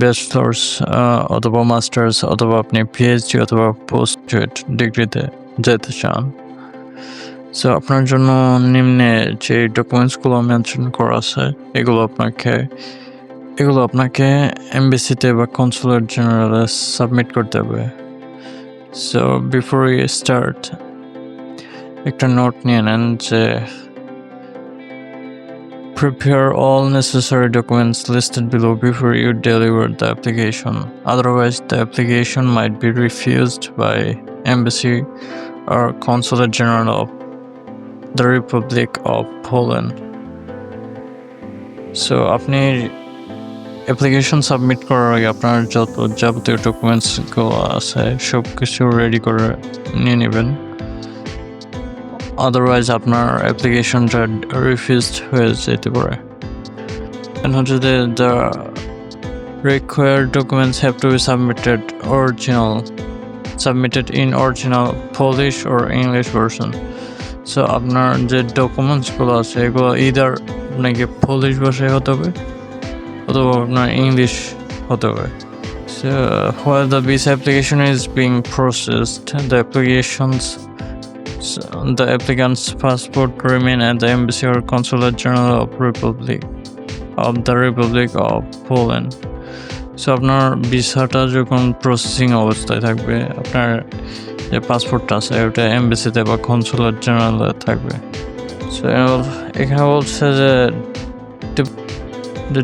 ব্যাচলার্স অথবা মাস্টার্স অথবা আপনি পিএইচডি অথবা পোস্ট ডিগ্রিতে যেতে চান। সো আপনার জন্য নিম্নে যে ডকুমেন্টসগুলো মেনশন করা আছে, এগুলো আপনাকে এগুলো আপনাকে এমবিসিতে বা কনসুলেট জেনারেলে সাবমিট করতে হবে। সো বিফোর ইউ স্টার্ট একটা নোট নিয়ে নেন যে Prepare all necessary documents listed below before you deliver the application. Otherwise, the application might be refused by Embassy or Consulate General of the Republic of Poland. So, আপনি application submit করার আগে আপনার যত যাবতীয় ডকুমেন্টসগুলো আছে সব কিছু রেডি করে নিয়ে নেবেন আদারওয়াইজ আপনার অ্যাপ্লিকেশনটা রিফিউজড হয়ে যেতে পারে And হচ্ছে যে the required documents have to be submitted original submitted in original Polish or English version so আপনার যে ডকুমেন্টসগুলো আছে এগুলো ইদার আপনাকে পলিশ ভাষায় হতে হবে অথবা আপনার ইংলিশ হতে হবে So, while the visa application is being processed, the applications So, the applicant's passport remain at the embassy or consulate general of Republic of the Republic of Poland. So আপনার ভিসাটা যখন প্রসেসিং অবস্থায় থাকবে আপনার যে পাসপোর্টটা আছে ওটা এমবেসিতে বা কনসুলেট জেনারেলে থাকবে সো এখানে বলছে যে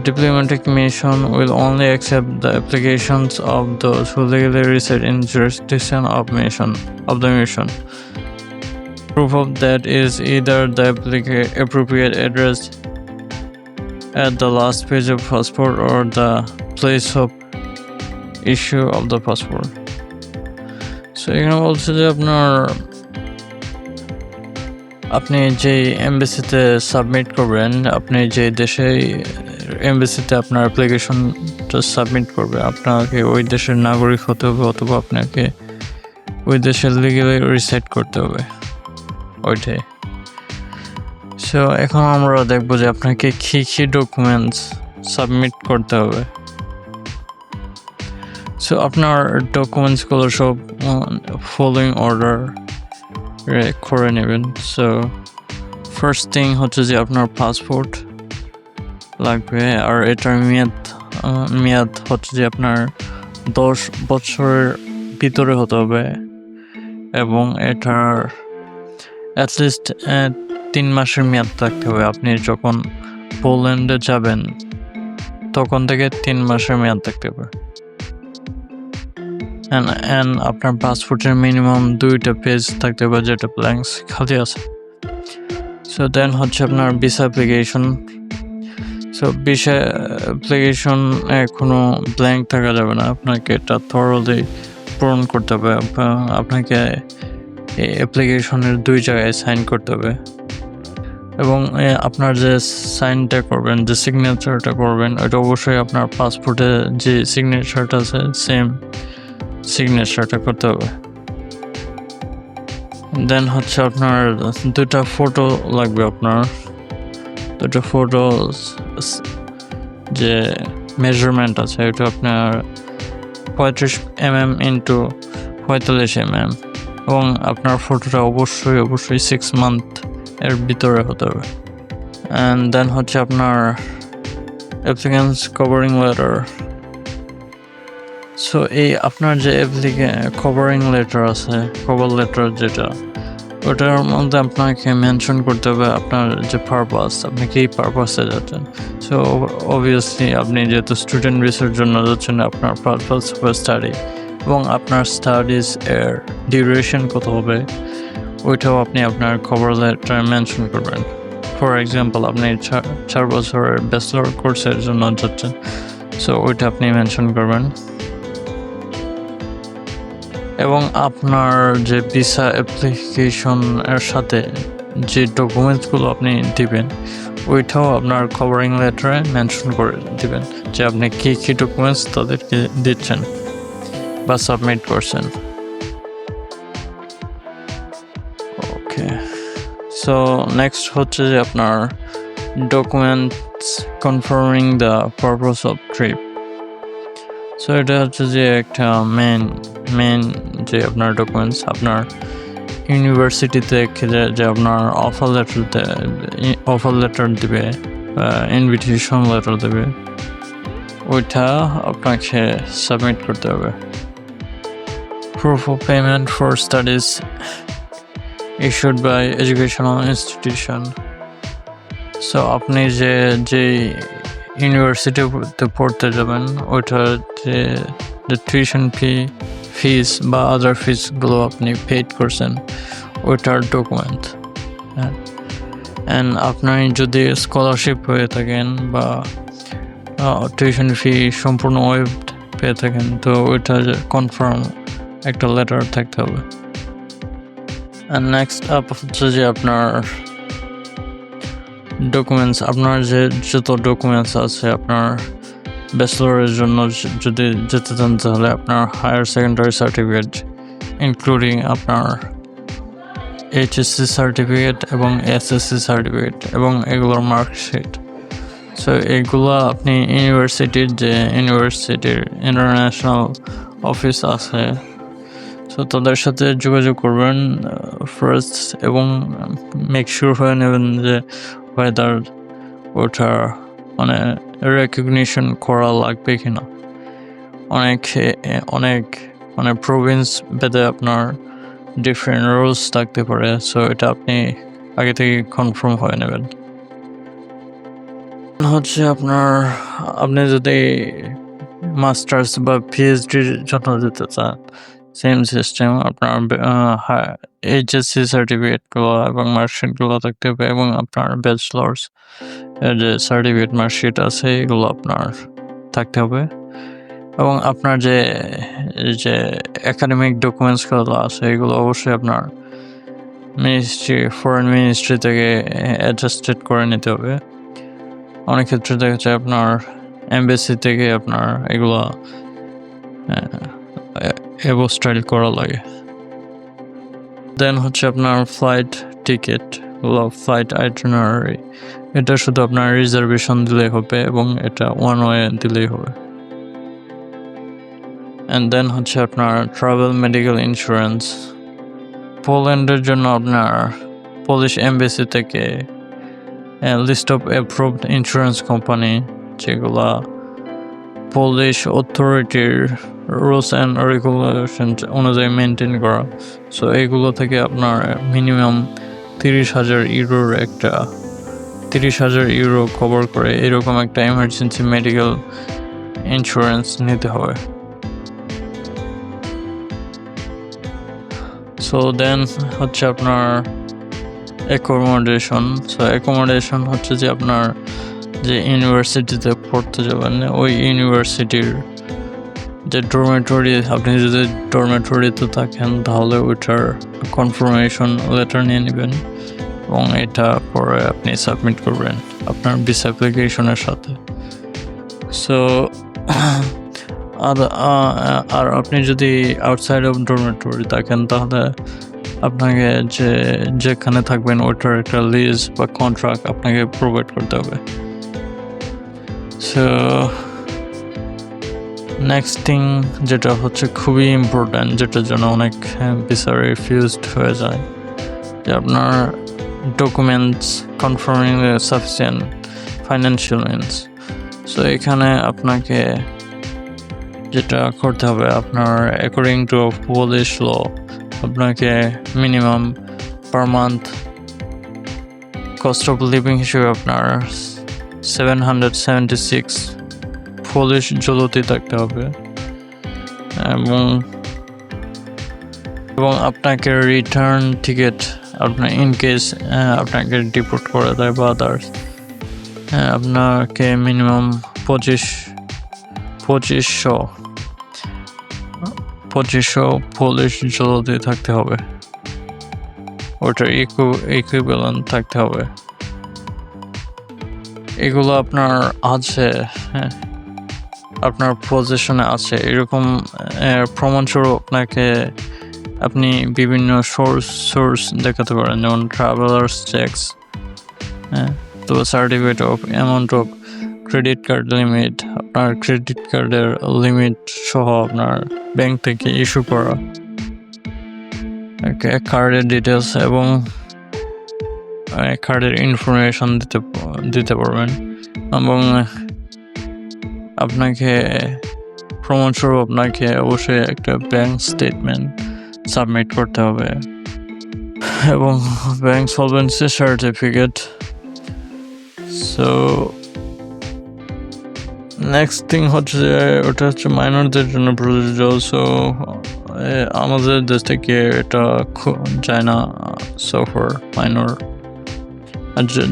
diplomatic mission will only accept the applications of those who legally reside in jurisdiction of mission of the mission. Proof of that is either the appropriate address at the last page of passport or the place of issue of the passport. So এখানে বলছে যে আপনার, আপনি যে এমবেসিতে submit করবেন, আপনি যে দেশে এমবেসিতে আপনার অ্যাপ্লিকেশনটা সাবমিট করবে, আপনাকে ওই দেশের নাগরিক হতে হবে অথবা আপনাকে ওই দেশের লিগেলি রিসেট করতে হবে ওইটাই। সো এখন আমরা দেখব যে আপনাকে কী কী ডকুমেন্টস সাবমিট করতে হবে। সো আপনার ডকুমেন্টসগুলো সব ফলোইং অর্ডার করে নেবেন। সো ফার্স্ট থিং হচ্ছে যে আপনার পাসপোর্ট লাগবে। আর এটার মেয়াদ মেয়াদ হচ্ছে যে আপনার দশ বছরের ভিতরে হতে হবে। এবং এটার অ্যাটলিস্ট তিন মাসের মেয়াদ থাকতে হবে। আপনি যখন পোল্যান্ডে যাবেন, তখন থেকে তিন মাসের মেয়াদ থাকতে হবে। অ্যান্ড আপনার পাসপোর্টের মিনিমাম দুইটা পেজ থাকতে হবে, যেটা ব্ল্যাঙ্কস খালি আছে। সো দেন হচ্ছে আপনার visa application so visa application কোনো ব্ল্যাঙ্ক থাকা যাবে না। আপনাকে এটা থরলি পূরণ করতে হবে। আপনাকে অ্যাপ্লিকেশনের দুই জায়গায় সাইন করতে হবে। এবং আপনার যে সাইনটা করবেন, যে সিগনেচারটা করবেন, ওইটা অবশ্যই আপনার পাসপোর্টে যে সিগনেচারটা আছে সেম সিগনেচারটা করতে হবে। দেন হচ্ছে আপনার দুটা ফটো লাগবে আপনার। দুটো ফটো যে মেজারমেন্ট আছে, ওইটা আপনার পঁয়ত্রিশ এম এম ইন্টু পঁয়তাল্লিশ এম এম এবং আপনার ফটোটা অবশ্যই অবশ্যই সিক্স মান্থ এর ভিতরে হতে হবে। অ্যান্ড দেন হচ্ছে আপনার অ্যাপ্লিকেন্স কভারিং লেটার সো এই আপনার যে অ্যাপ্লিকে কভারিং লেটার আছে কভার লেটার যেটা, ওটার মধ্যে আপনাকে মেনশন করতে হবে আপনার যে পারপাস আপনি কী পারপাসে যাচ্ছেন। সো অবভিয়াসলি আপনি যেহেতু স্টুডেন্ট ভিসার জন্য যাচ্ছেন, আপনার পারপাস হবে স্টাডি এবং আপনার স্টাডিজ এর ডিউরেশন কত হবে, ওইটাও আপনি আপনার খবর লেটারে মেনশন করবেন। ফর এক্সাম্পল আপনি চার- বছরের ব্যাচেলর কোর্সের জন্য যাচ্ছেন সো ওইটা আপনি মেনশন করবেন। এবং আপনার যে ভিসা অ্যাপ্লিকেশন এর সাথে যে ডকুমেন্টসগুলো আপনি দিবেন, ওইটাও আপনার কভারিং লেটারে মেনশন করে দিবেন যে আপনি কী কী ডকুমেন্টস তাদেরকে দিচ্ছেন। বা সাবমিট করছেন। ওকে সো নেক্সট হচ্ছে যে আপনার documents confirming the purpose of trip so এটা হচ্ছে যে একটা মেন মেন যে আপনার ডকুমেন্টস আপনার ইউনিভার্সিটিতে যে আপনার অফার লেটার অফার লেটার দিবে ইনভিটেশন লেটার দেবে, ওইটা আপনাকে সাবমিট করতে হবে। Proof of payment for studies issued by educational institution. So আপনি যে যে ইউনিভার্সিটিতে পড়তে যাবেন ওইটার যে যে টিউশন ফি ফিস বা আদার ফিসগুলো আপনি পেড করছেন, ওইটার ডকুমেন্ট হ্যাঁ? অ্যান্ড আপনার যদি স্কলারশিপ হয়ে থাকেন বা টিউশন ফি সম্পূর্ণ ওয়েব পেয়ে থাকেন, তো ওইটা কনফার্ম একটা লেটার থাকতে হবে। আর নেক্সট আপ হচ্ছে যে আপনার ডকুমেন্টস আপনার যে যত ডকুমেন্টস আছে, আপনার ব্যাচেলরের জন্য যদি যেতে চান, তাহলে আপনার হায়ার সেকেন্ডারি সার্টিফিকেট ইনক্লুডিং আপনার এইচএসসি সার্টিফিকেট এবং এসএসসি সার্টিফিকেট এবং এগুলোর মার্কশিট সো এগুলো আপনি ইউনিভার্সিটির যে ইউনিভার্সিটির ইন্টারন্যাশনাল অফিস আছে সো তাদের সাথে যোগাযোগ করবেন ফার্স্ট এবং মেক শিওর হয়ে নেবেন যে ওয়েদার ওটার মানে রেকগনিশন করা লাগবে কিনা। অনেক, এ- এ- অনেক মানে প্রভিন্স ভেদে আপনার ডিফারেন্ট রুলস থাকতে পারে সো এটা আপনি আগে থেকে কনফার্ম হয়ে নেবেন। হচ্ছে আপনার, আপনি যদি মাস্টার্স বা পিএইচডির জন্য যেতে চান সেম সিস্টেম আপনার এইচএসসি সার্টিফিকেটগুলো এবং মার্কশিটগুলো থাকতে হবে এবং আপনার ব্যাচেলার্স যে সার্টিফিকেট মার্কশিট আছে, এগুলো আপনার থাকতে হবে। এবং আপনার যে যে একাডেমিক ডকুমেন্টসগুলো আছে, এগুলো অবশ্যই আপনার মিনিস্ট্রি ফরেন মিনিস্ট্রি থেকে অ্যাডজাস্টেড করে নিতে হবে। অনেক ক্ষেত্রে দেখা যায় আপনার এমবেসি থেকে আপনার এগুলো স্টাইল করা লাগে। দেন হচ্ছে আপনার ফ্লাইট টিকিট ফ্লাইট আইটিনারি, এটা শুধু আপনার রিজার্ভেশন দিলেই হবে এবং এটা ওয়ান ওয়ে দিলেই হবে। অ্যান্ড দেন হচ্ছে আপনার ট্রাভেল মেডিকেল ইন্স্যুরেন্স পোল্যান্ডের জন্য আপনার পুলিশ এমবেসি থেকে list of approved insurance company যেগুলা পুলিশ অথরিটির রুলস অ্যান্ড রেগুলেশন অনুযায়ী মেনটেন করা। সো এগুলো থেকে আপনার মিনিমাম তিরিশ হাজার ইউরোর একটা, তিরিশ হাজার ইউরো কভার করে এরকম একটা এমার্জেন্সি মেডিকেল ইন্স্যুরেন্স নিতে হবে। সো দেন হচ্ছে আপনার অ্যাকোমোডেশন সো অ্যাকোমোডেশন হচ্ছে যে আপনার যে ইউনিভার্সিটিতে পড়তে যাবেন ওই ইউনিভার্সিটির যে ডরমেটরি আপনি যদি ডরমেটরিতে থাকেন, তাহলে ওইটার কনফার্মেশন লেটার নিয়ে নেবেন এবং এটা পরে আপনি সাবমিট করবেন আপনার বিস অ্যাপ্লিকেশনের সাথে। সো আর আপনি যদি আউটসাইড অফ ডরমেটরি থাকেন, তাহলে আপনাকে যে, যেখানে থাকবেন, ওইটার একটা লিজ বা কন্ট্রাক্ট আপনাকে প্রোভাইড করতে হবে। সো নেক্সট থিং যেটা হচ্ছে খুবই ইম্পর্ট্যান্ট যেটার জন্য অনেক ভিসা রিফিউজড হয়ে যায়, যে আপনার documents confirming sufficient financial means so এখানে আপনাকে যেটা করতে হবে, আপনার অ্যাকর্ডিং টু পোলিশ ল আপনাকে minimum per month cost of living হিসেবে আপনার seven hundred seventy six Polish zloty থাকতে হবে এবং এবং আপনাকে রিটার্ন টিকিট আপনার ইন কেস আপনাকে ডিপোর্ট করে দেয় বা আদার্স আপনাকে মিনিমাম পঁচিশ পঁচিশশো পঁচিশশো পুলিশ জলদি থাকতে হবে ওটার ইকু ইকুইভ্যালেন্ট থাকতে হবে এগুলো আপনার আছে হ্যাঁ। আপনার পজিশনে আছে। এরকম প্রমাণস্বরূপ আপনাকে আপনি বিভিন্ন সোর্স সোর্স দেখাতে পারেন। যেমন ট্রাভেলার্স চেকস হ্যাঁ। তো certificate of amount of credit card limit আপনার ক্রেডিট কার্ডের লিমিট সহ আপনার ব্যাংক থেকে ইস্যু করা। কার্ডের ডিটেলস এবং কার্ডের ইনফরমেশন দিতে দিতে পারবেন। এবং, আপনাকে প্রমাণস্বরূপ আপনাকে অবশ্যই একটা ব্যাংক স্টেটমেন্ট সাবমিট করতে হবে। এবং bank solvency certificate so next thing হচ্ছে যে, ওটা হচ্ছে মাইনরদের জন্য প্রযোজ্য। সো আমাদের দেশ থেকে এটা যায় না সফর মাইনর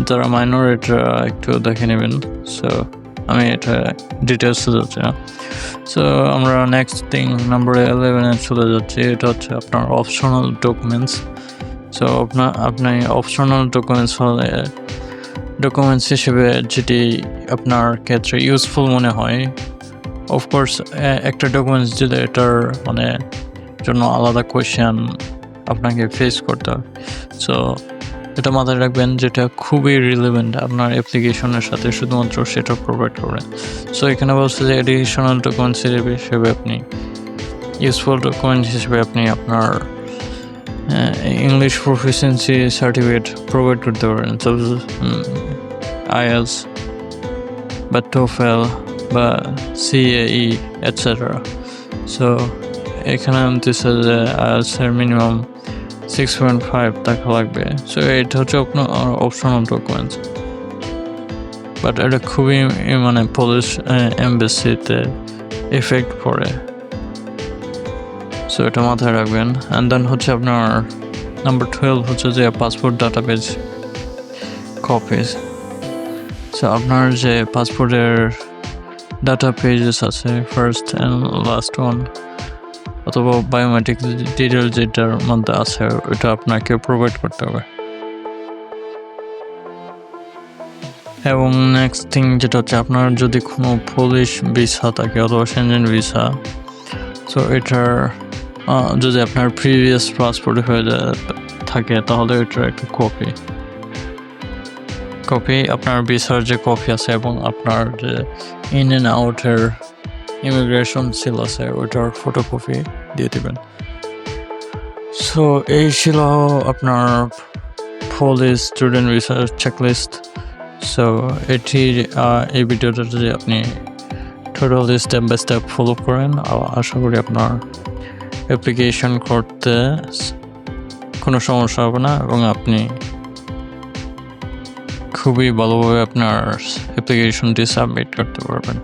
যারা মাইনর এটা একটু দেখে নেবেন। সো আমি এটা ডিটেলসে যাচ্ছি না সো আমরা নেক্সট থিং নাম্বার ইলেভেনে চলে যাচ্ছি। এটা হচ্ছে আপনার অপশনাল ডকুমেন্টস সো আপনার আপনি অপশনাল ডকুমেন্টস হলে ডকুমেন্টস হিসেবে যেটি আপনার ক্ষেত্রে ইউজফুল মনে হয় অফকোর্স একটা ডকুমেন্টস দিলে এটার মানে জন্য আলাদা কোয়েশ্চেন আপনাকে ফেস করতে হয়। সো এটা মাথায় রাখবেন যেটা খুবই রিলেভেন্ট আপনার অ্যাপ্লিকেশনের সাথে শুধুমাত্র সেটা প্রোভাইড করবেন সো এখানে বলছে যে এডিশনাল ডকুমেন্টস হিসেবে আপনি ইউজফুল ডকুমেন্ট হিসেবে আপনি আপনার ইংলিশ প্রফিসিয়েন্সি সার্টিফিকেট প্রোভাইড করতে পারেন। আইএলস বা টোফেল বা সিএই এটসেট্রা সো এখানে দিচ্ছে যে আইএলসের মিনিমাম সিক্স পয়েন্ট ফাইভ টাকা লাগবে। সো এটা হচ্ছে আপনার অপশনাল ডকুমেন্টস বাট এটা খুবই মানে পুলিশ এমবেসিতে এফেক্ট পড়ে। সো এটা মাথায় রাখবেন। অ্যান্ড দেন হচ্ছে আপনার নাম্বার টুয়েলভ হচ্ছে যে passport data page copies so আপনার যে পাসপোর্টের ডাটা পেজেস আছে ফার্স্ট অ্যান্ড লাস্ট ওয়ান অথবা বায়োমেট্রিক ডিটেল যেটার মধ্যে আছে ওটা আপনাকে প্রোভাইড করতে হবে। এবং নেক্সট থিং যেটা হচ্ছে, আপনার যদি কোনো পুলিশ ভিসা থাকে অথবা সেনজেন ভিসা সো এটার যদি আপনার প্রিভিয়াস পাসপোর্ট হয়ে থাকে, তাহলে এটার একটা কপি কপি আপনার ভিসার যে কপি আছে এবং আপনার যে ইন অ্যান্ড আউটের ইমিগ্রেশন সিল আছে ওইটার ফটোকপি দিয়ে দেবেন। সো এই ছিল আপনার পুলিশ স্টুডেন্ট ভিসার চেকলিস্ট সো এটি এই ভিডিওটা যদি আপনি totally step by step follow করেন আশা করি আপনার অ্যাপ্লিকেশন করতে কোনো সমস্যা হবে না এবং আপনি খুবই ভালোভাবে আপনার অ্যাপ্লিকেশনটি সাবমিট করতে পারবেন।